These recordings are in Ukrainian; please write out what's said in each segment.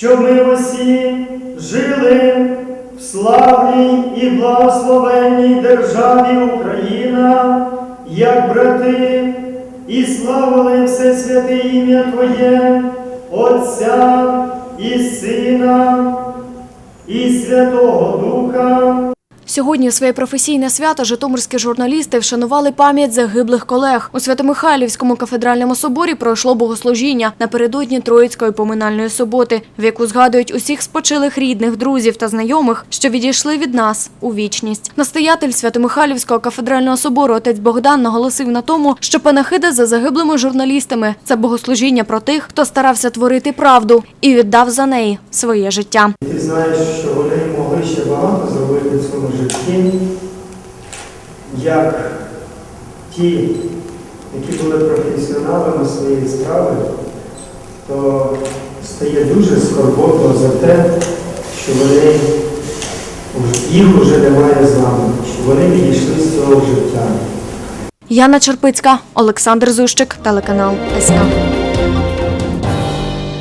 щоб ми усі жили в славній і благословенній державі Україна, як брати, і славили все святе ім'я Твоє, Отця і Сина, і Святого Духа. Сьогодні своє професійне свято житомирські журналісти вшанували пам'ять загиблих колег. У Свято-Михайлівському кафедральному соборі пройшло богослужіння напередодні Троїцької поминальної суботи, в яку згадують усіх спочилих рідних, друзів та знайомих, що відійшли від нас у вічність. Настоятель Свято-Михайлівського кафедрального собору отець Богдан наголосив на тому, що панахида за загиблими журналістами це богослужіння про тих, хто старався творити правду і віддав за неї своє життя. Ти знаєш, що вони могли ще багато зробити в цьому житті, як ті, які були професіоналами своєї справи, то стає дуже скорботно за те, що вони, їх уже немає з нами, що вони відійшли з цього життя. Яна Черпицька, Олександр Зущик, телеканал СК.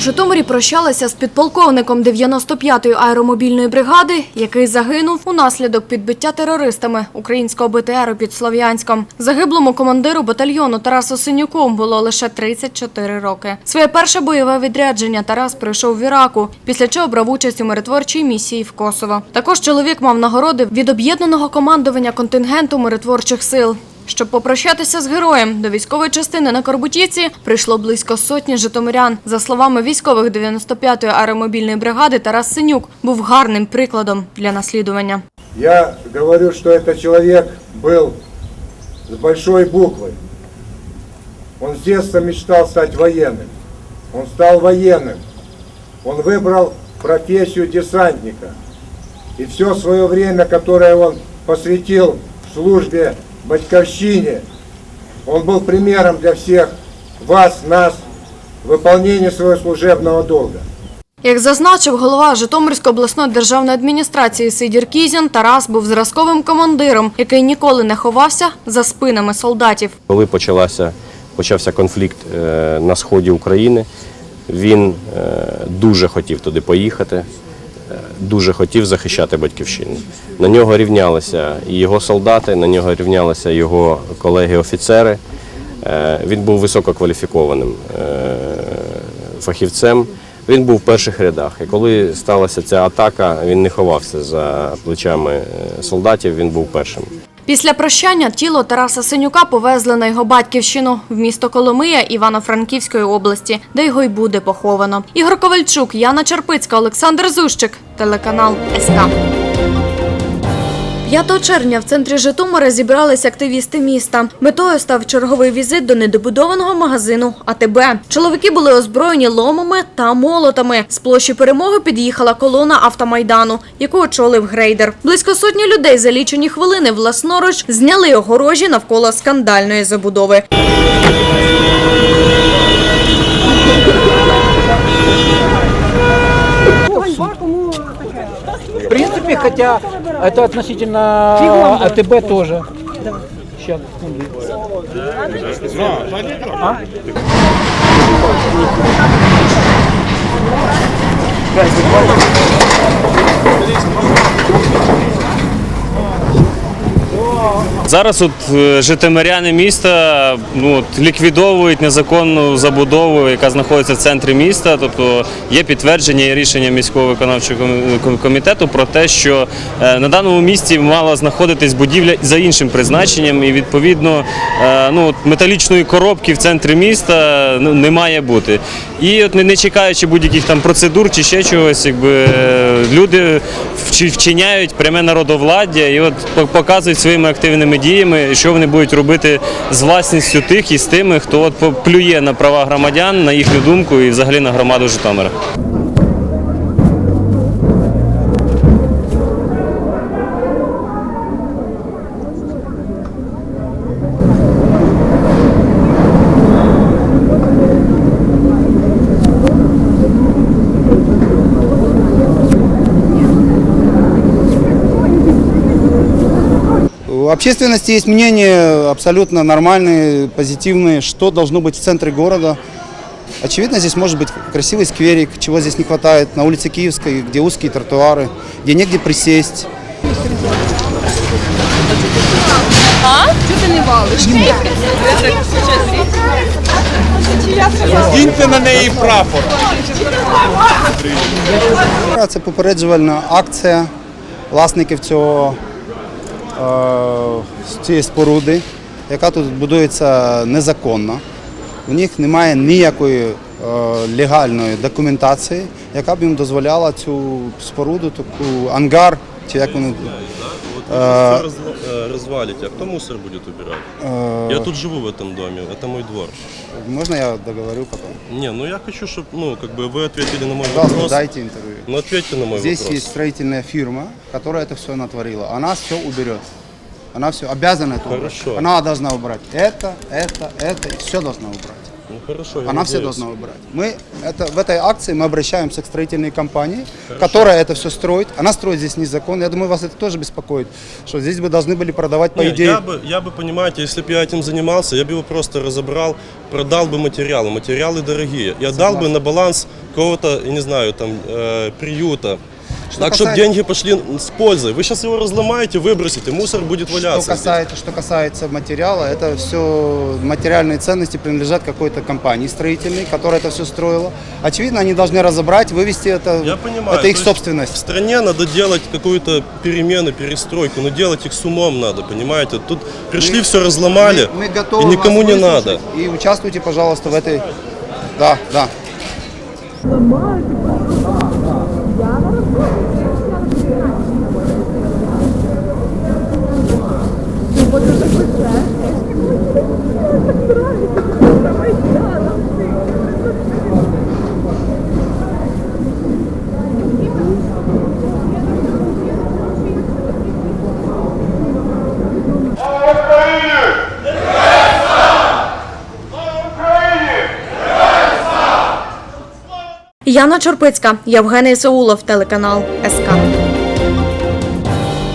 У Житомирі прощалися з підполковником 95-ї аеромобільної бригади, який загинув унаслідок підбиття терористами українського БТРу під Слов'янськом. Загиблому командиру батальйону Тарасу Синюку було лише 34 роки. Своє перше бойове відрядження Тарас пройшов в Іраку, після чого брав участь у миротворчій місії в Косово. Також чоловік мав нагороди від об'єднаного командування контингенту миротворчих сил. Щоб попрощатися з героєм, до військової частини на Корбутівці прийшло близько сотні житомирян. За словами військових 95-ї аеромобільної бригади, Тарас Синюк був гарним прикладом для наслідування. Я говорю, что этот человек был с большой буквы. Он с детства мечтал стать военным. Он стал военным. Он выбрал профессию десантника. И все свое время, которое он посвятил службе Батьковщине, он был примером для всех вас, нас, в выполнении своего служебного долга. Як зазначив голова Житомирської обласної державної адміністрації Сидір Кізін, Тарас був зразковим командиром, який ніколи не ховався за спинами солдатів. Коли почалася, почався конфлікт е, на сході України, він е, дуже хотів туди поїхати, дуже хотів захищати батьківщину. На нього рівнялися і його солдати, на нього рівнялися його колеги-офіцери. Е, Він був висококваліфікованим е, фахівцем. Він був в перших рядах. І коли сталася ця атака, він не ховався за плечами е, солдатів, він був першим. Після прощання тіло Тараса Синюка повезли на його батьківщину в місто Коломия Івано-Франківської області, де його й буде поховано. Ігор Ковальчук, Яна Черпицька, Олександр Зущик, телеканал СК. 5 червня в центрі Житомира зібрались активісти міста. Метою став черговий візит до недобудованого магазину АТБ. Чоловіки були озброєні ломами та молотами. З площі перемоги під'їхала колона автомайдану, яку очолив грейдер. Близько сотні людей за лічені хвилини власноруч зняли огорожі навколо скандальної забудови. В принципе, хотя это относительно АТБ тоже. Сейчас. А? Зараз от житомиряни міста ну, ліквідовують незаконну забудову, яка знаходиться в центрі міста. Тобто є підтвердження і рішення міського виконавчого ком- ком- комітету про те, що е, на даному місці мала знаходитись будівля за іншим призначенням, і відповідно е, ну, металічної коробки в центрі міста ну, не має бути. І от не, чекаючи будь-яких там процедур чи ще чогось, якби е, люди вчиняють пряме народовладдя і от показують своїми активними діями, що вони будуть робити з власністю тих і з тими, хто от плює на права громадян, на їхню думку і взагалі на громаду Житомира. У общественности есть мнения абсолютно нормальные, позитивные, что должно быть в центре города. Очевидно, здесь может быть красивый скверик, чего здесь не хватает на улице Киевской, где узкие тротуары, где негде присесть. Це попереджувальна акція власників цього, е, цієї споруди, яка тут будується незаконно. У них немає ніякої е, легальної документації, яка б їм дозволяла цю споруду, таку ангар, чи як вони. Вот А. все раз, э, развалите, а кто мусор будет убирать? е, Я тут живу в этом доме, это мой двор. Можна я договорю потім? Не, ну я хочу, чтобы, ну, как бы вы ответили на мой Пожалуйста, вопрос. дайте интервью. Ну, ответьте на мой Здесь вопрос. есть строительная фирма, которая это все натворила. Она все уберет. Она все обязана это убрать. Хорошо. Она должна убрать это, это, это, и все должна убрать. Ну, хорошо, я Она все надеюсь. должна убрать. Мы это, в этой акции мы обращаемся к строительной компании, которая это все строит. Она строит здесь незаконно. Я думаю, вас это тоже беспокоит, что здесь бы должны были продавать, по Не, идее, я бы, я бы, понимаете, если бы я этим занимался, я бы его просто разобрал, продал бы материалы. Материалы дорогие. Я дал бы на баланс какого-то, я не знаю, там, э, приюта. так, чтобы деньги пошли с пользой. Вы сейчас его разломаете, выбросите, мусор будет Что валяться. здесь. касается, что касается материала, это все материальные ценности принадлежат какой-то компании строительной, которая это все строила. Очевидно, они должны разобрать, вывести это. Я понимаю. Это то их собственность. В стране надо делать какую-то перемену, перестройку, но делать их с умом надо, понимаете? Тут пришли, все разломали, Мы, мы готовы и никому не надо. И участвуйте, пожалуйста, в этой. Да, да. Яна Чорпицька, Євгеній Саулов, телеканал СК.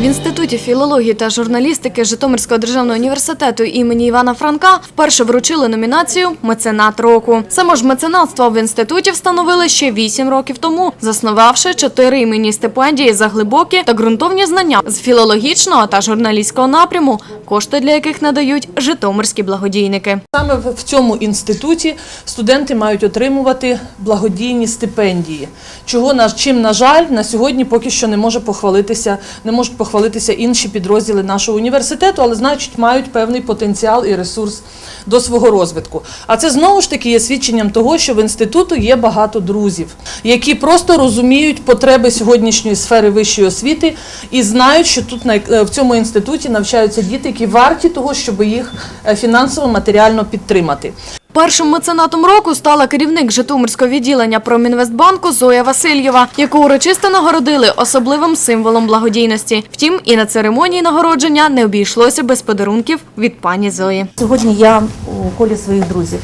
В інституті філології та журналістики Житомирського державного університету імені Івана Франка вперше вручили номінацію Меценат року. Саме ж меценатство в інституті встановили ще 8 років тому, заснувавши чотири іменні стипендії за глибокі та ґрунтовні знання з філологічного та журналістського напряму, кошти для яких надають житомирські благодійники. Саме в цьому інституті студенти мають отримувати благодійні стипендії. Чого чим, на жаль, на сьогодні поки що не може похвалитися, не можуть похвалитися інші підрозділи нашого університету, але значить мають певний потенціал і ресурс до свого розвитку. А це знову ж таки є свідченням того, що в інституту є багато друзів, які просто розуміють потреби сьогоднішньої сфери вищої освіти і знають, що тут е, в цьому інституті навчаються діти, які варті того, щоб їх е, фінансово матеріально підтримати. Першим меценатом року стала керівник Житомирського відділення Промінвестбанку Зоя Васильєва, яку урочисто нагородили особливим символом благодійності. Втім, і на церемонії нагородження не обійшлося без подарунків від пані Зої. Сьогодні я у колі своїх друзів.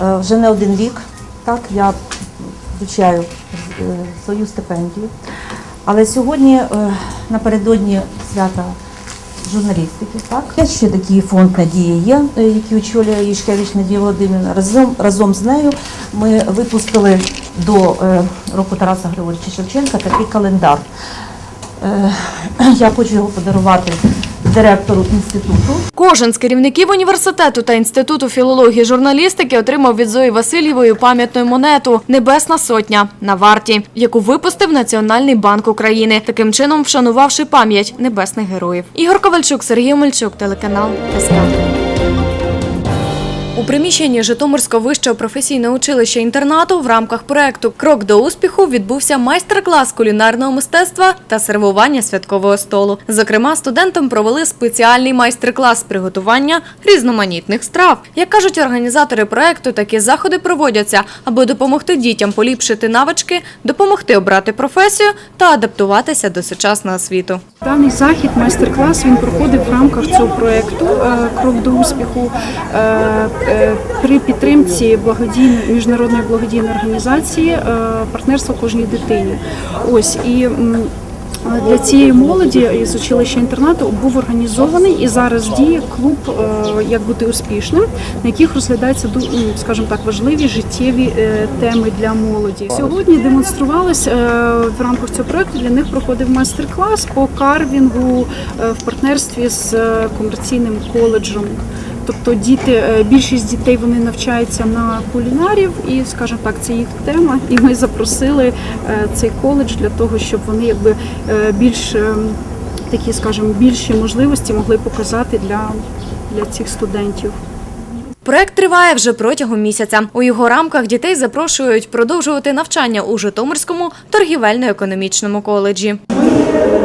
Е, Вже не один рік так, я вивчаю е, свою стипендію. Але сьогодні, е, напередодні свята журналістики, так, ще такий фонд Надія є, е, який очолює Юшкевич Надія Володимирівна. Разом, разом з нею ми випустили до е, року Тараса Григорьовича Шевченка такий календар. Е, Я хочу його подарувати директору інституту. Кожен з керівників університету та інституту філології журналістики отримав від Зої Васильєвої пам'ятну монету Небесна сотня на варті, яку випустив Національний банк України, таким чином вшанувавши пам'ять небесних героїв. Ігор Ковальчук, Сергій Мельчук, телеканал СК. У приміщенні Житомирського вищого професійного училища інтернату в рамках проекту Крок до успіху відбувся майстер-клас кулінарного мистецтва та сервування святкового столу. Зокрема, студентам провели спеціальний майстер-клас приготування різноманітних страв. Як кажуть організатори проекту, такі заходи проводяться, аби допомогти дітям поліпшити навички, допомогти обрати професію та адаптуватися до сучасного світу. Даний захід, майстер-клас, він проходив в рамках цього проєкту е, Крок до успіху е, при підтримці благодійної міжнародної благодійної організації е, партнерство кожній дитині. Ось і е, для цієї молоді із училища інтернату був організований і зараз діє клуб е, як бути успішним, на яких розглядаються скажімо так важливі життєві е, теми для молоді. Сьогодні демонструвалось е, в рамках цього проекту. Для них проходив майстер-клас по карвінгу е, в партнерстві з е, комерційним коледжем. Тобто діти, е, більшість дітей вони навчаються на кулінарів, і, скажімо так, це їх тема. І ми запросили е, цей коледж для того, щоб вони якби е, більш такі, скажімо, більші можливості могли показати для, для цих студентів. Проект триває вже протягом місяця. У його рамках дітей запрошують продовжувати навчання у Житомирському торгівельно-економічному коледжі. Ми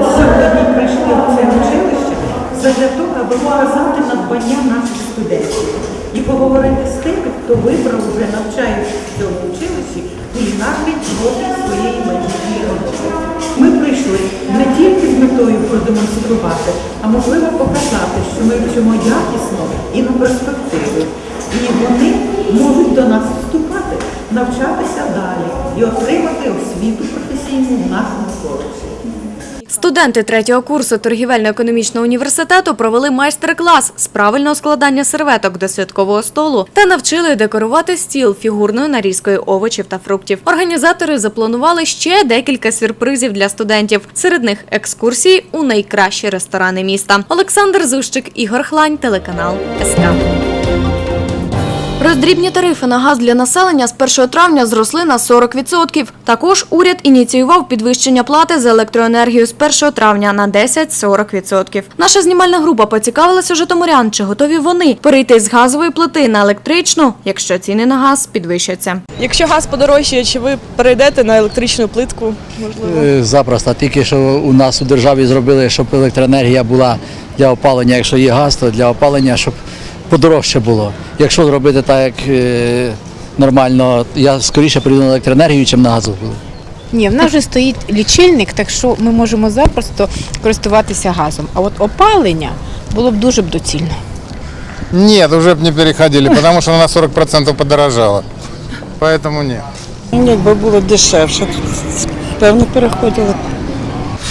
сьогодні прийшли в це училище задля того, аби показати надбання наших студентів і поговорити з тими, хто вибрав вже навчаючись в училищі кулінарний профіль своєї майбутньої роботи. Ми прийшли не тільки з метою продемонструвати, а можливо показати, що ми вчимо якісно і на перспективу. І вони можуть до нас вступати, навчатися далі і отримати освіту професійну в нашому коледжі. Студенти третього курсу торгівельно-економічного університету провели майстер-клас з правильного складання серветок до святкового столу та навчили декорувати стіл фігурною нарізкою овочів та фруктів. Організатори запланували ще декілька сюрпризів для студентів. Серед них екскурсії у найкращі ресторани міста. Олександр Зущик, Ігор Хлань, телеканал СК. Роздрібні тарифи на газ для населення з 1 травня зросли на 40%. Також уряд ініціював підвищення плати за електроенергію з 1 травня на 10-40%. Наша знімальна група поцікавилася житомирян, чи готові вони перейти з газової плити на електричну, якщо ціни на газ підвищаться. Якщо газ подорожчає, чи ви перейдете на електричну плитку? Можливо. Е, Запросто. Тільки що у нас у державі зробили, щоб електроенергія була для опалення. Якщо є газ, то для опалення, щоб подорожче було. Якщо зробити так, як е, нормально, я скоріше прийду на електроенергію, ніж на газову. Ні, в нас вже стоїть лічильник, так що ми можемо запросто користуватися газом. А от опалення було б дуже б доцільно. Нет, уже бы не переходили, потому что она на 40% подорожала. Поэтому нет. Якби було дешевше, певно переходили.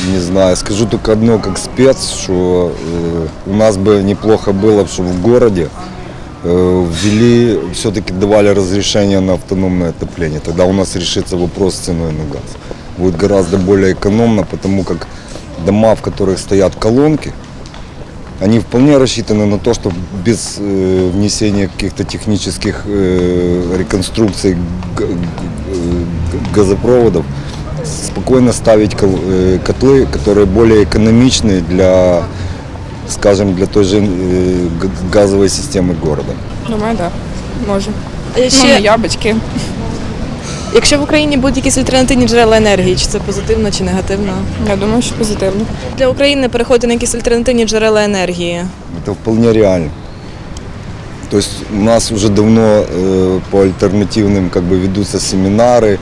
Не знаю, скажу только одно как спец, что э, у нас бы неплохо было, чтобы в городе э, ввели, все-таки давали разрешение на автономное отопление. Тогда у нас решится вопрос с ценой на газ. Будет гораздо более экономно, потому как дома, в которых стоят колонки, они вполне рассчитаны на то, что без э, внесения каких-то технических э, реконструкций г- г- г- газопроводов спокойно ставить кол- э, котлы, которые более экономичные для, скажем, для той же э, г- газовой системы города. Думаю, так. Може. А ще- ще... яблучки. Якщо в Україні будуть якісь альтернативні джерела енергії, чи це позитивно чи негативно? Я думаю, що позитивно. Для України переходити на якісь альтернативні джерела енергії. Это вполне реально. То есть у нас уже давно э, по альтернативным как бы ведутся семинары, э,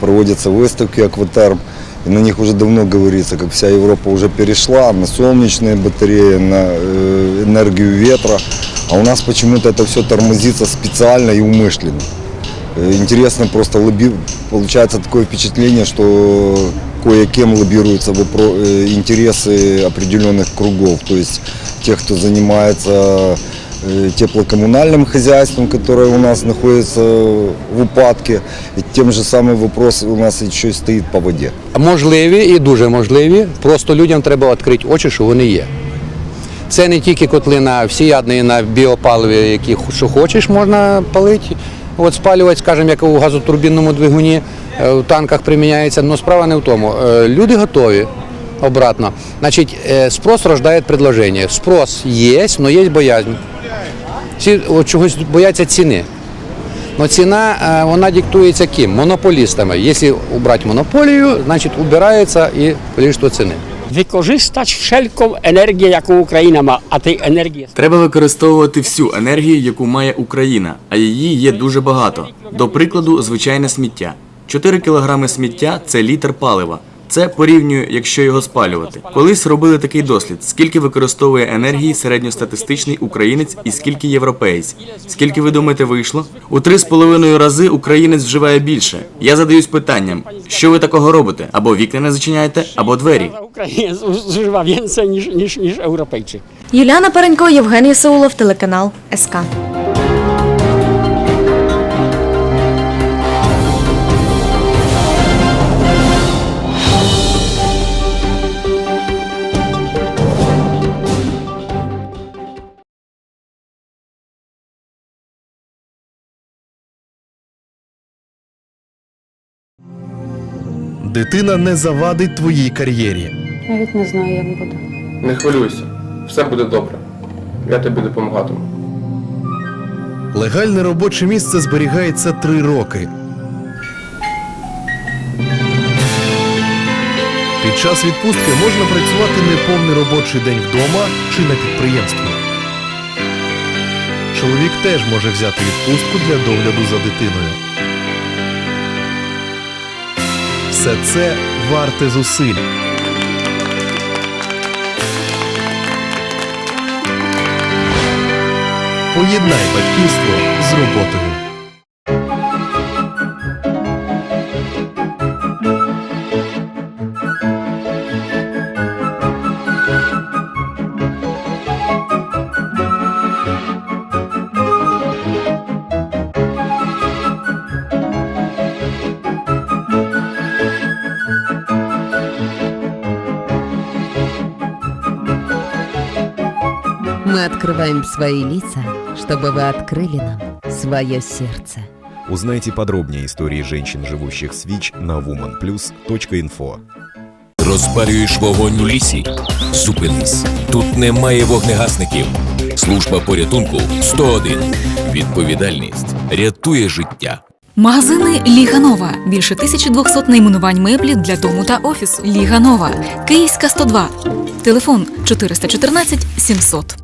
проводятся выставки акватерм. И на них уже давно говорится, как вся Европа уже перешла на солнечные батареи, на э, энергию ветра. А у нас почему-то это все тормозится специально и умышленно. Э, Интересно просто лобби... получается такое впечатление, что кое-кем лоббируются вопро- э, интересы определенных кругов. То есть тех, кто занимается э, теплокоммунальным хозяйством, которое у нас находится в упадке. И тем же самым вопрос у нас еще и стоит по воде. Можливі і дуже можливі. Просто людям треба відкрити очі, що вони є. Це не тільки котлина всіядної на біопаливі, які що хочеш, можна палити, от спалювати, скажімо, як у газотурбінному двигуні е, в танках приміняється. Але справа не в тому. Е, Люди готові обратно. Значить, е, спрос рождає предложення. Спрос є, але є боязнь. Всі чогось бояться ціни. Но ціна е, вона диктується ким? Монополістами. Якщо убрати монополію, значить убирається і количество ціни. Wykorzystać wszelką energię, jaką Ukraina ma, a tej energii Треба використовувати всю енергію, яку має Україна, а її є дуже багато. До прикладу, звичайне сміття. 4 кілограми сміття це літр палива. Це порівнюю, якщо його спалювати. Колись робили такий дослід: скільки використовує енергії середньостатистичний українець і скільки європеєць. Скільки ви думаєте, вийшло? У три з половиною рази українець вживає більше. Я задаюсь питанням, що ви такого робите? Або вікна не зачиняєте, або двері. Україна zużywa więcej niż, niż, niż Europejczyk. Юліана Перенько, Євгеній Саулов, телеканал СК. Дитина не завадить твоїй кар'єрі. Навіть не знаю, як буде. Не хвилюйся, все буде добре. Я тобі допомагатиму. Легальне робоче місце зберігається три роки. Під час відпустки можна працювати неповний робочий день вдома чи на підприємстві. Чоловік теж може взяти відпустку для догляду за дитиною. Все це варте зусиль. Поєднай батьківство з роботою. открываем свои лица, чтобы вы открыли нам свое сердце. Узнайте подробнее истории женщин, живущих с ВИЧ на womanplus.info. Розпалюєш вогонь у лісі? Зупинись. Тут немає вогнегасників. Служба порятунку 101. Відповідальність рятує життя. Магазини Ліга Нова. Більше 1200 найменувань меблів для дому та офісу. Ліга Нова. Київська 102. Телефон 414 700.